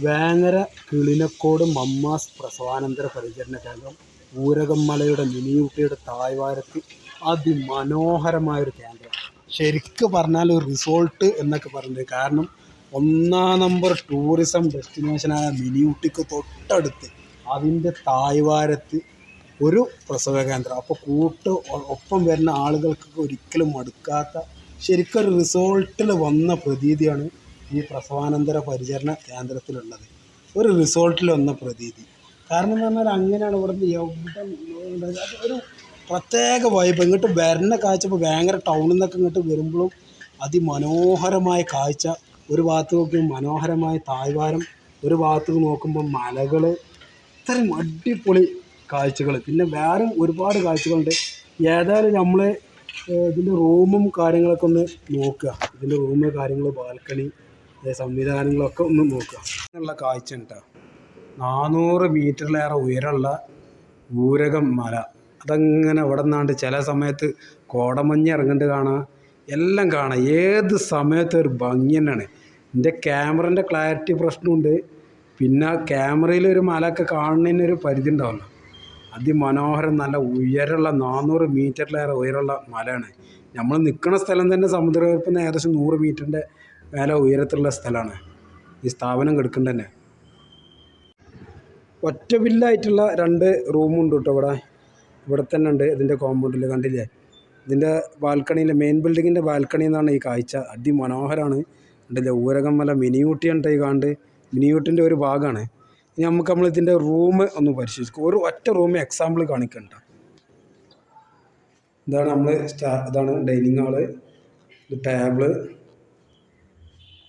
Vengara Kilinakkode mamma's പ്രസവാനന്തര പരിചരണ കേന്ദ്രം ഊരകമ്മലയുടെ മിനിയൂട്ടിയുടെ തായ്വാരത്ത് അതിമനോഹരമായൊരു കേന്ദ്രം. ശരിക്ക് പറഞ്ഞാൽ ഒരു റിസോർട്ട് എന്നൊക്കെ പറഞ്ഞത് കാരണം ഒന്നാം നമ്പർ ടൂറിസം ഡെസ്റ്റിനേഷനായ മിനിയൂട്ടിക്ക് തൊട്ടടുത്ത് അതിന്റെ തായ്വാരത്ത് ഒരു പ്രസവ കേന്ദ്രം. അപ്പോൾ കൂട്ട് ഒപ്പം വരുന്ന ആളുകൾക്ക് ഒരിക്കലും മടുക്കാത്ത ശരിക്കൊരു റിസോർട്ടിൽ വന്ന പ്രതീതിയാണ് ഈ പ്രസവാനന്തര പരിചരണ കേന്ദ്രത്തിലുള്ളത്. ഒരു റിസോർട്ടിലൊന്ന പ്രതീതി. കാരണം എന്ന് പറഞ്ഞാൽ അങ്ങനെയാണ് ഇവിടുന്ന് എവിടെ ഒരു പ്രത്യേക വൈബ് ഇങ്ങോട്ട് വരുന്ന കാഴ്ച ഇപ്പോൾ ഭയങ്കര ടൗണിൽ നിന്നൊക്കെ ഇങ്ങോട്ട് വരുമ്പോഴും അതിമനോഹരമായ കാഴ്ച. ഒരു ഭാഗത്ത് നോക്കുമ്പോൾ മനോഹരമായ തായ്വാരം ഒരു ഭാഗത്ത് നോക്കുമ്പോൾ മലകൾ ഇത്രയും അടിപൊളി കാഴ്ചകൾ പിന്നെ വേറെ ഒരുപാട് കാഴ്ചകളുണ്ട്. ഏതായാലും നമ്മൾ ഇതിന്റെ റൂമും കാര്യങ്ങളൊക്കെ ഒന്ന് നോക്കുക. ഇതിന്റെ റൂമ് കാര്യങ്ങൾ ബാൽക്കണി സംവിധാനങ്ങളൊക്കെ ഒന്ന് നോക്കുക. എന്നുള്ള കാഴ്ച ഉണ്ട് നാനൂറ് മീറ്ററിലേറെ ഉയരമുള്ള ഊരകം മല. അതങ്ങനെ ഇവിടെ നിന്നാണ്ട് ചില സമയത്ത് കോടമഞ്ഞ് ഇറങ്ങേണ്ടത് കാണാം. എല്ലാം കാണാം. ഏത് സമയത്തും ഒരു ഭംഗി തന്നെയാണ്. എന്റെ ക്യാമറന്റെ ക്ലാരിറ്റി പ്രശ്നമുണ്ട്. പിന്നെ ക്യാമറയിൽ ഒരു മലയൊക്കെ കാണുന്നതിനൊരു പരിധി ഉണ്ടാവില്ല അതിമനോഹരം നല്ല ഉയരമുള്ള നാനൂറ് മീറ്ററിലേറെ ഉയരമുള്ള മലയാണ്. നമ്മൾ നിൽക്കുന്ന സ്ഥലം തന്നെ സമുദ്രനിരപ്പിൽ നിന്ന് ഏകദേശം നൂറ് മീറ്ററിന്റെ മേലെ ഉയരത്തിലുള്ള സ്ഥലമാണ്. ഈ സ്ഥാപനം കിടക്കുന്നത് തന്നെ. ഒറ്റ വില്ലായിട്ടുള്ള രണ്ട് റൂമുണ്ട് കേട്ടോ ഇവിടെ. ഇവിടെ തന്നെ ഉണ്ട്. ഇതിന്റെ കോമ്പൗണ്ടിൽ കണ്ടില്ലേ? ഇതിന്റെ ബാൽക്കണിയിൽ മെയിൻ ബിൽഡിങ്ങിന്റെ ബാൽക്കണിയിൽ നിന്നാണ് ഈ കാഴ്ച. അതിമനോഹരമാണ് കണ്ടില്ലേ? ഊരകം മല മിനിയൂട്ടി ഉണ്ട് ഈ കാണ്ട്. മിനിയൂട്ടിന്റെ ഒരു ഭാഗമാണ്. ഇനി നമുക്ക് നമ്മൾ ഇതിന്റെ റൂം ഒന്ന് പരിശോധിക്കും ഒരു ഒറ്റ റൂം എക്സാമ്പിൾ കാണിക്കണ്ട ഇതാണ് നമ്മൾ സ്റ്റാ ഇതാണ് ഡൈനിങ് ഹാൾ ടേബിൾ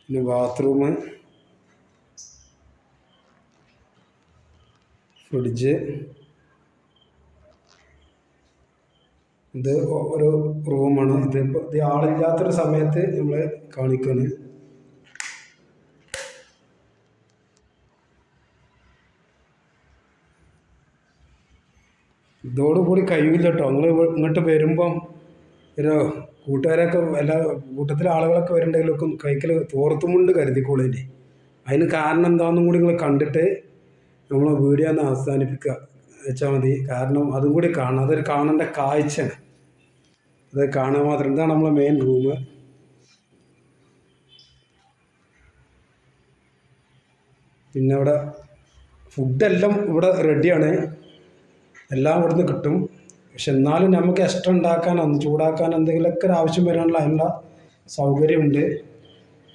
പിന്നെ ബാത്റൂം ഫ്രിഡ്ജ് ഇത് ഒരു റൂമാണ് ഇത് ഇത് ആളില്ലാത്തൊരു സമയത്ത് നമ്മൾ കാണിക്കുന്നത് ഇതോടുകൂടി കഴിയില്ല കേട്ടോ നിങ്ങൾ ഇങ്ങോട്ട് വരുമ്പം ഒരു കൂട്ടുകാരൊക്കെ എല്ലാ കൂട്ടത്തിലെ ആളുകളൊക്കെ വരുന്നുണ്ടെങ്കിലൊക്കെ കൈക്കൽ തോർത്തുമുണ്ട് കരുതിക്കോളേന്റെ അതിന് കാരണം എന്താണെന്നും കൂടി നിങ്ങൾ കണ്ടിട്ട് നമ്മൾ വീഡിയോ ഒന്ന് അവസാനിപ്പിക്കുക. വെച്ചാൽ മതി. കാരണം അതും കൂടി കാണണം. അതൊരു കാണേണ്ട കാഴ്ചയാണ്. അത് കാണാൻ മാത്രം. ഇതാണ് നമ്മളെ മെയിൻ റൂം പിന്നെ ഇവിടെ ഫുഡെല്ലാം ഇവിടെ റെഡിയാണ് എല്ലാം ഇവിടുന്ന് കിട്ടും. പക്ഷെ എന്നാലും നമുക്ക് എക്സ്ട്രാ ഉണ്ടാക്കാൻ ചൂടാക്കാൻ എന്തെങ്കിലുമൊക്കെ ഒരു ആവശ്യം വരാനുള്ള അതിനുള്ള സൗകര്യമുണ്ട്.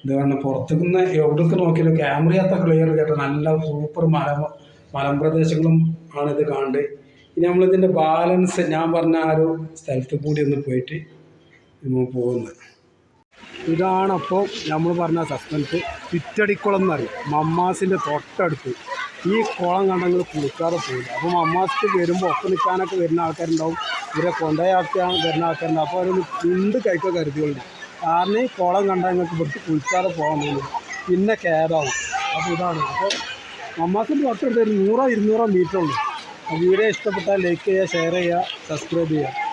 ഇത് കാരണം പുറത്തുനിന്ന് നിന്ന് എവിടേക്ക് നോക്കിയാലും ക്യാമറയത്ത ക്ലിയർ കേട്ടോ. നല്ല സൂപ്പർ മല മലമ്പ്രദേശങ്ങളും ആണ് ഇത് കാണേണ്ടത് ഇനി നമ്മളിതിന്റെ ബാലൻസ് ഞാൻ പറഞ്ഞ ആ ഒരു സ്ഥലത്ത് കൂടി ഒന്ന് പോയിട്ട് നമ്മൾ പോകുന്നത്. ഇതാണപ്പോൾ നമ്മൾ പറഞ്ഞ സസ്പെൻസ് ചുറ്റടിക്കുളം എന്നറിയും മമ്മാസിന്റെ തൊട്ടടുത്ത്. ഈ കുളം കണ്ടെങ്കിൽ കുളിക്കാതെ പോയില്ല. അപ്പം അമ്മാസ്ക്ക് വരുമ്പോൾ ഒപ്പം നിൽക്കാനൊക്കെ വരുന്ന ആൾക്കാരുണ്ടാവും. ഇവരെ കൊണ്ടയാക്കാൻ വരുന്ന ആൾക്കാരുണ്ടാവും. അപ്പോൾ അവരൊന്ന് ഉണ്ട് കൈക്കൊക്കെ കരുതിയുണ്ട്. കാരണം ഈ കുളം കണ്ടാൽ നിങ്ങൾക്ക് ഇവിടുത്തെ കുളിക്കാതെ പോകാൻ തോന്നും പിന്നെ കേടാവും. അപ്പോൾ ഇതാണ്. അപ്പോൾ അമ്മാസിന്റെ തൊട്ടടുത്ത് ഒരു നൂറോ ഇരുന്നൂറോ അപ്പോൾ വീഡിയോ ഇഷ്ടപ്പെട്ടാൽ ലൈക്ക് ചെയ്യുക ഷെയർ ചെയ്യുക സബ്സ്ക്രൈബ് ചെയ്യുക.